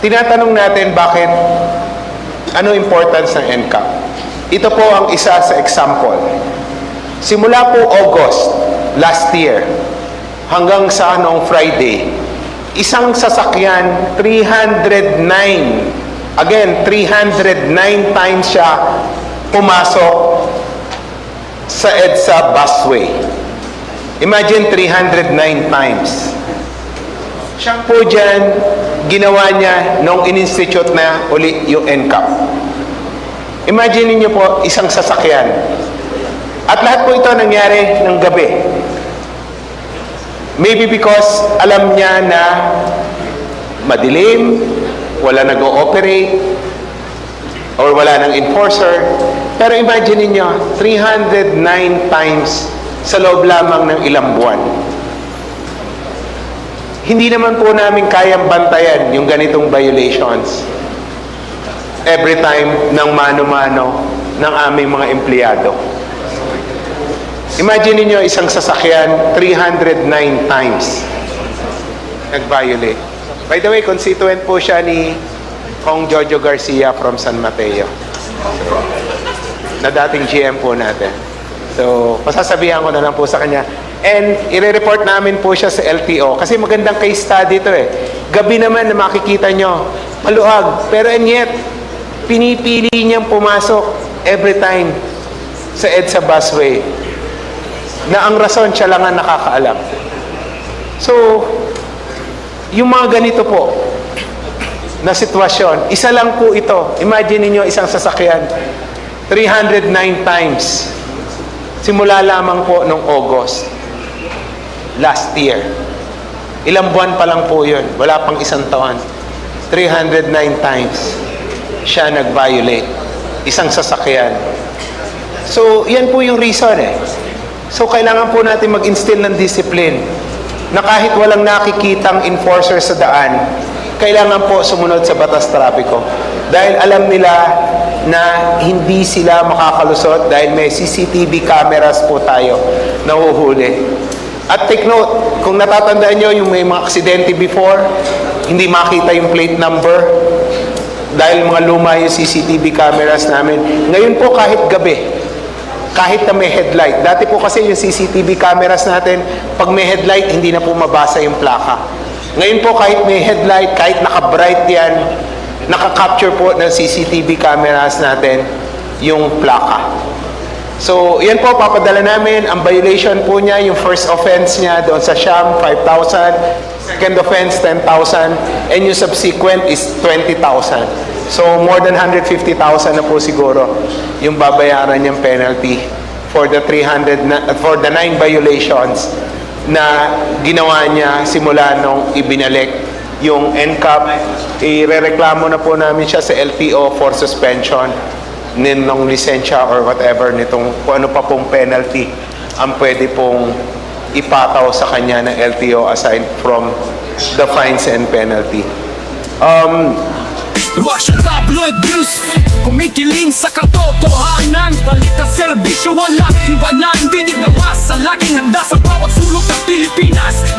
tinatanong natin bakit, ano importance ng NCAP? Ito po ang isa sa example. Simula po August last year hanggang sa noong Friday, isang sasakyan, 309, again, 309 times siya pumasok sa EDSA busway. Imagine 309 times. Siya po dyan, ginawa niya nung in-institute na uli yung NCAP. Imagine niyo po, isang sasakyan. At lahat po ito nangyari ng gabi. Maybe because alam niya na madilim, wala nag-ooperate, or wala ng enforcer. Pero imagine niyo 309 times sa loob lamang ng ilang buwan. Hindi naman po namin kayang bantayan yung ganitong violations every time ng mano-mano ng aming mga empleyado. Imagine niyo isang sasakyan 309 times nag-violate. By the way, constituent po siya ni Kong Jojo Garcia from San Mateo. Na dating GM po natin. So, pasasabihan ko na lang po sa kanya. And, ire-report namin po siya sa LTO. Kasi magandang case study ito eh. Gabi naman na makikita nyo, maluag. Pero and yet, pinipili niyang pumasok every time sa EDSA busway na ang rason siya lang ang nakakaalam. So, yung mga ganito po na sitwasyon, isa lang po ito. Imagine niyo isang sasakyan, 309 times. Simula lamang po nung August last year. Ilang buwan pa lang po yun. Wala pang isang taon. 309 times siya nag-violate. Isang sasakyan. So, yan po yung reason eh. So, kailangan po natin mag-instill ng discipline na kahit walang nakikitang enforcer sa daan, kailangan po sumunod sa batas trapiko. Dahil alam nila na hindi sila makakalusot dahil may CCTV cameras po tayo na huhuli. At take note, kung natatandaan nyo yung may mga aksidente before, hindi makita yung plate number, dahil mga luma yung CCTV cameras namin. Ngayon po kahit gabi, kahit na may headlight. Dati po kasi yung CCTV cameras natin, pag may headlight, hindi na po mabasa yung plaka. Ngayon po kahit may headlight, kahit naka-bright yan, naka-capture po ng CCTV cameras natin yung plaka. So, yan po, papadala namin. Ang violation po niya, yung first offense niya doon sa Siam, 5,000. Second offense, 10,000. And yung subsequent is 20,000. So, more than 150,000 na po siguro yung babayaran niyang penalty for the 300 na, for the 9 violations na ginawa niya simula nung ibinalik yung NCAP. Irereklamo na po namin siya sa LTO for suspension nin ng lisensya or whatever nitong kung ano pa pong penalty ang pwede pong ipataw sa kanya ng LTO aside from the fines and penalty. Um, Rush tabloid news Kumikiling sa katotohanan Balita serbisyo walang iwanan Dinig na masa Laging handa sa bawat sulok ng Pilipinas